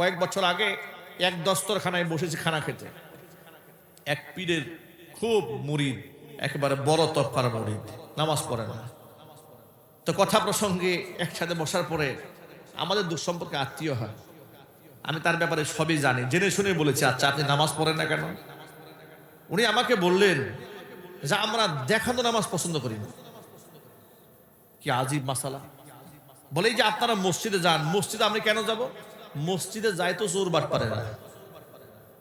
কয়েক বছর আগে এক দস্তরখানায় বসেছি খানা খেতে। এক পীরের খুব মুরিদ, একেবারে বড় তফকার মুরিদ, নামাজ পড়ে না। তো কথা প্রসঙ্গে একসাথে বসার পরে আমাদের দুঃসম্পর্কে আত্মীয় হয়। আমি তার ব্যাপারে সবই জানি, জেনে শুনে বলেছি আচ্ছা আপনি নামাজ পড়েন না কেন? উনি আমাকে বললেন যে, আমরা দেখানো নামাজ পছন্দ করি না। কি আজিব মাসালা। বলে যে আপনারা মসজিদে যান, মসজিদে আমি কেন যাব? মসজিদে যাই তো জোর বাট পারে না।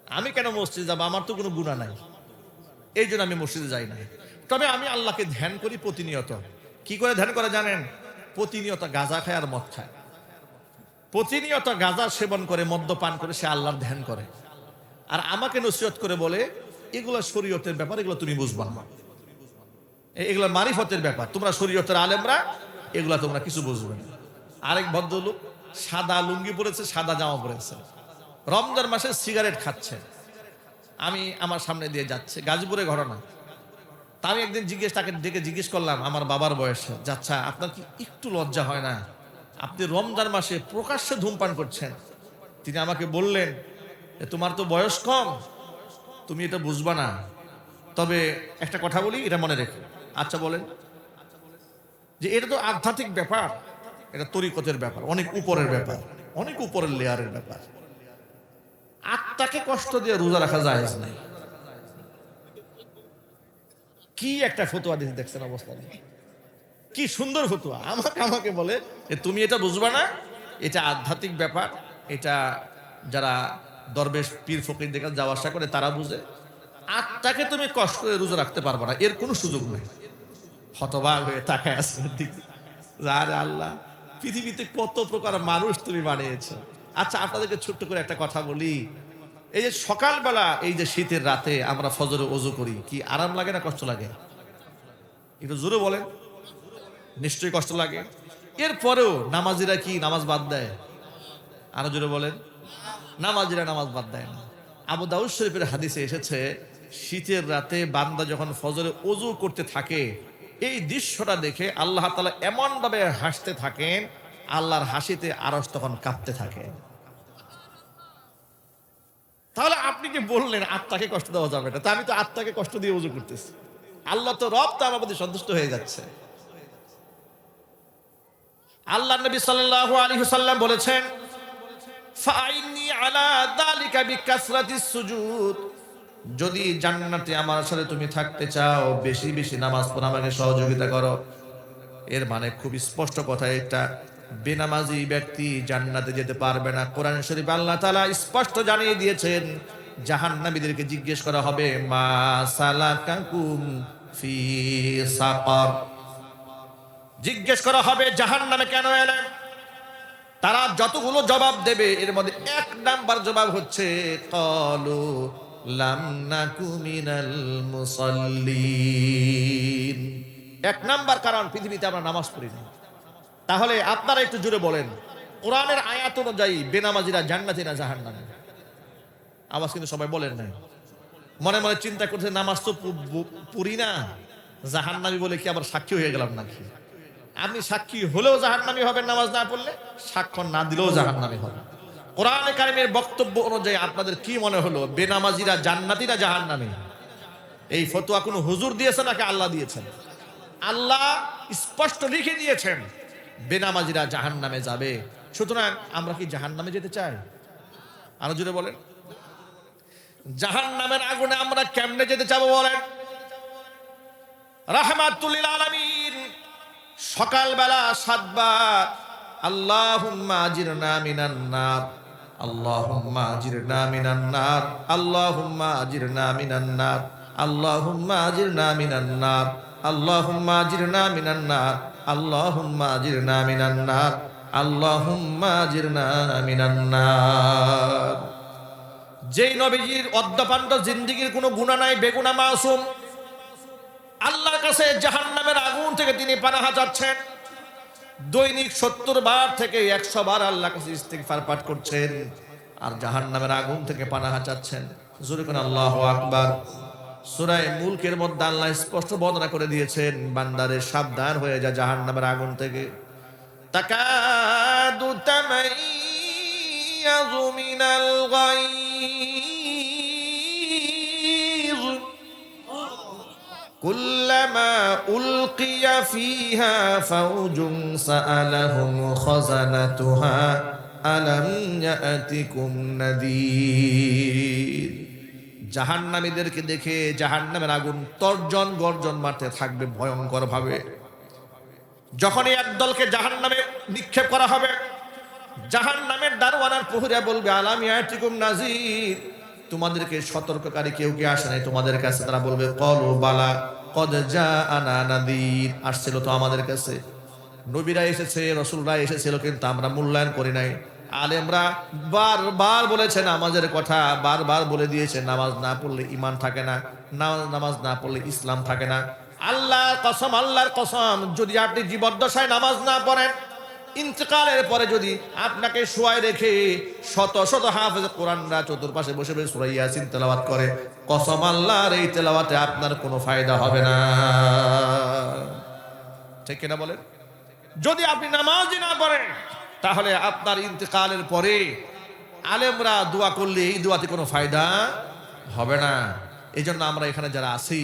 আমি কেন মসজিদে যাব? আমার তো কোনো গুণা নাই। এই জন্য আমি মসজিদে যাই না তবে আমি আল্লাহকে ধ্যান করি প্রতিনিয়ত। কি করে ধ্যান করে জানেন? প্রতিনিয়ত গাঁজা খায় আর মদ খায়। প্রতিনিয়ত গাঁজা সেবন করে মদ্যপান করে সে আল্লাহর ধ্যান করে। আর আমাকে নসিহত করে বলে, এগুলো শরীয়তের ব্যাপার, এগুলো তুমি বুঝবা এ- এগুলো মারিফতের ব্যাপার। তোমরা শরীয়তের আলেমরা, এগুলা তোমরা কিছু বুঝবে না। আরেক ভদ্রলোক সাদা লুঙ্গি পরেছে সাদা জামা পরেছে। রমজান মাসে সিগারেট খাচ্ছে। আমি আমার সামনে দিয়ে যাচ্ছে। গাজীপুরে ঘটনা। তা আমি একদিন জিজ্ঞেস তাকে ডেকে জিজ্ঞেস করলাম আমার বাবার বয়সে। যাচ্ছা আপনার কি একটু লজ্জা হয় না? আপনি রমজান মাসে প্রকাশ্যে ধূমপান করছেন। তিনি আমাকে বললেন "এ, তোমার তো বয়স কম। তুমি এটা বুঝবা না। তবে একটা কথা বলি এটা মনে রেখো। আচ্ছা বলেন। যে এটা তো আধ্যাত্মিক ব্যাপার। এটা তরিকতের ব্যাপার, অনেক উপরের ব্যাপার, অনেক উপরের লেয়ারের ব্যাপার। আত্মাকে কষ্ট দিয়ে রোজা রাখা যায় নাই। কি একটা ফতুয়া দিতে দেখছেন অবস্থা কি সুন্দর ফতুয়া। আমাকে আমাকে বলে যে তুমি এটা বুঝবা না, এটা আধ্যাত্মিক ব্যাপার, এটা যারা দরবেশ, পীর, ফকির দেখে যাওয়া আসা করে তারা বুঝে। আত্মাকে তুমি কষ্ট করে রোজা রাখতে পারবে না, এর কোনো সুযোগ নেই। হতবাক হয়ে তাকায় দিকে আল্লাহ পৃথিবীতে কত প্রকার মানুষ তুমি বানিয়েছো? আচ্ছা আপনাদেরকে ছোট্ট করে একটা কথা বলি। এই যে সকালবেলা, এই যে শীতের রাতে আমরা ফজরে ওজু করি, কি আরাম লাগে না কষ্ট লাগে? একটু জোরে বলেন। নিশ্চয়ই কষ্ট লাগে। এরপরেও নামাজিরা কি নামাজ বাদ দেয়? আরও জোরে বলেন। নামাজিরা নামাজ বাদ দেয় না। আবু দাউদ শরীফের হাদিসে এসেছে, শীতের রাতে বান্দা যখন ফজরে অজু করতে থাকে এই দৃশ্যটা দেখে আল্লাহ তালা এমন ভাবে হাসতে থাকেন, আল্লাহর হাসিতে আরস তখন কাঁপতে থাকে। তাহলে আপনি যে বললেন আত্মাকে কষ্ট দেওয়া যাবে না? তা আমি তো আত্মাকে কষ্ট দিয়ে উজু করতেছি। আল্লাহ তো রব তো আমার প্রতি সন্তুষ্ট হয়ে যাচ্ছে। আল্লাহ নবী সাল্লাল্লাহু আলাইহি সাল্লাম বলেছেন আলা দালিকা বিকাসরাতিস সুজুদ। যদি জান্নাতে আমার সাথে তুমি থাকতে চাও, বেশি বেশি নামাজ পড়া আমাকে সহযোগিতা করো। এর মানে খুব স্পষ্ট কথা এটা। বেনামাজি ব্যক্তি জান্নাতে যেতে পারবে না। কোরআন শরীফ আল্লাহ তাআলা স্পষ্ট জানিয়ে দিয়েছেন, জাহান্নামীদেরকে জিজ্ঞেস করা হবে, মা সালাকাকুম ফি সাকার? জিজ্ঞেস করা হবে, জাহান্নামে কেন এলেন? তারা যতগুলো জবাব দেবে, এর মধ্যে এক নাম্বার জবাব হচ্ছে, কলু লাম নাকু মুসাল্লিন। এক নাম্বার কারণ, পৃথিবীতে আমরা নামাজ পড়ি না। তাহলে আপনারা একটু জুড়ে বলেন, কোরআনের আয়াত অনুযায়ী বেনামাজিরা জান্নাতি না জাহান্নামে? আওয়াজ কিন্তু সবাই বলেন না মনে মনে চিন্তা করছে, নামাজ তো পড়ি না। জাহান্নামি বলে কি আবার সাক্ষী হয়ে গেলাম নাকি? আপনি সাক্ষী হলেও জাহান্নামি হবেন নামাজ না পড়লে, সাক্ষ্য না দিলেও জাহান্নামি হবে। কোরআনে কারিমের বক্তব্য অনুযায়ী আপনাদের কি মনে হলো? বেনামাজিরা জান্নাতি না জাহান্নামি? এই ফতোয়া কোনো হুজুর দিয়েছে নাকি আল্লাহ দিয়েছেন? আল্লাহ স্পষ্ট লিখে দিয়েছেন বেনামাজিরা জাহান্নামে যাবে। সুতরাং আমরা কি জাহান্নামে যেতে চাই? আরও জুড়ে বলেন। জাহান্নামের আগুনে আমরা কেমনে যেতে চাবো বলেন? রাহমাতুল্লিল আলামিন সকালবেলা সাতবার, আল্লাহুম্মা আজিরনা মিনান নার। যেই নবীজির অদ্যপান্ত জিন্দিগির কোনো গুণা নাই বেগুনা মাসুম। আল্লাহর কাছে জাহান্নামের আগুন থেকে তিনি পানাহা যাচ্ছেন। দৈনিক সত্তর বার থেকে একশো বার আল্লাহ কাছে ইস্তিকফার পাঠ করছেন আর জাহান নামের আগুন থেকে পানা হাঁচাচ্ছেন জুরিকুন আল্লাহ আকবার। সুরায় মুলকের মধ্যে আল্লাহ স্পষ্ট বর্ণনা করে দিয়েছেন বান্দারের সাবধান হয়ে যা জাহান নামের আগুন থেকে। তাকাদু তামাইয়াযু মিনাল গায়ব। كلما ألقي فيها فوج سألهم خزنتها ألم يأتكم نذير জাহান্নামীদেরকে দেখে জাহান্নামের আগুন তর্জন গর্জন মারতে থাকবে ভয়ঙ্কর ভাবে যখনই একদলকে জাহান্নামে নিক্ষেপ করা হবে জাহান্নামের দারওয়ানার প্রহরিয়া বলবে আলাম ইয়াতিকুম নাজির তোমাদেরকে সতর্ককারী কেউ কি আসে নাই? তোমাদের কাছে তারা বলবে, কলু বালা, কদ যা আনা নাদির। আসছিল তো আমাদের কাছে। নবীরা এসেছে, রসুলরা এসেছিল, কিন্তু আমরা মূল্যায়ন করি নাই। আলেমরা বারবার বলেছে নামাজের কথা, বারবার বলে দিয়েছে নামাজ না পড়লে ইমান থাকে না নামাজ না পড়লে ইসলাম থাকে না। আল্লাহর কসম আল্লাহর কসম, যদি আপনি জীবদ্দশায় নামাজ না পড়েন ইন্তকালের পরে যদি আপনাকে শোয়ায় রেখে শত শত হাফেজ কোরআনরা চতুর্পাশে বসে বসে সুরাই ইয়াসিন তেলাওয়াত করে, কসম আল্লাহর এই তেলাওয়াতে আপনার কোনো ফায়দা হবে না। ঠিক কিনা বলেন? যদি আপনি নামাজই না পড়েন, তাহলে আপনার ইন্তকালের পরে আলেমরা দোয়া করলে এই দোয়াতে কোনো ফায়দা হবে না। এই জন্য আমরা এখানে যারা আছি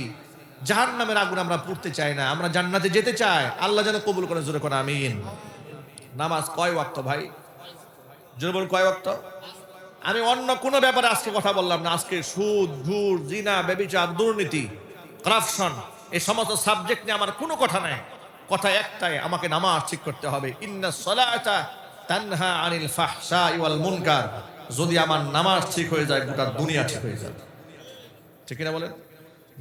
জাহান নামের আগুন আমরা পড়তে চাই না, আমরা জান্নাতে যেতে চাই। আল্লাহ যেন কবুল করে, জোরে করে আমিন। নামাজ কয় ওয়াক্ত ভাই? জোরে বলুন, কয় ওয়াক্ত? আমি অন্য কোনো ব্যাপারে আজকে কথা বললাম না। আজকে সুদ, ঘুষ, জিনা বেবিচার দুর্নীতি করাপশন এই সমস্ত সাবজেক্ট নিয়ে আমার কোনো কথা নাই। কথা একটাই, আমাকে নামাজ ঠিক করতে হবে। আনিল ফাহশা ওয়াল মুনকার। যদি আমার নামাজ ঠিক হয়ে যায়, গোটা দুনিয়া ঠিক হয়ে যাবে। ঠিক না বলেন?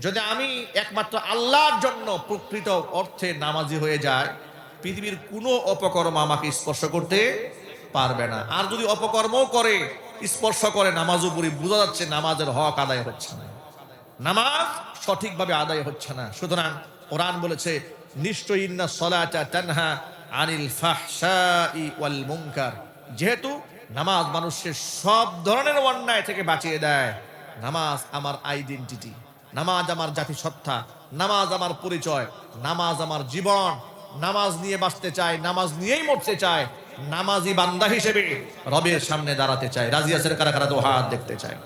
যদি আমি একমাত্র আল্লাহর জন্য প্রকৃত অর্থে নামাজি হয়ে যায় পৃথিবীর কোনো অপকর্ম আমাকে স্পর্শ করতে পারবে না। আর যদি অপকর্মও করে, স্পর্শ করে, নামাজ উপরে বোঝা যাচ্ছে নামাজের হক আদায় হচ্ছে না। নামাজ সঠিকভাবে আদায় হচ্ছে না। সুতরাং কোরআন বলেছে নিশ্চয়ই ইন্না সলাটা তানহা আনিল ওয়াল মুনকার। যেহেতু নামাজ মানুষের সব ধরনের অন্যায় থেকে বাঁচিয়ে দেয়, নামাজ আমার আইডেন্টিটি নামাজ আমার জাতিসত্তা, নামাজ আমার পরিচয়, নামাজ আমার জীবন নামাজ নিয়ে বাঁচতে চায়, নামাজ নিয়েই মরতে চায় নামাজি বান্দা হিসেবে রবের সামনে দাঁড়াতে চায় রাজিয়াসের কারা কারা তো হাত দেখতে চায়।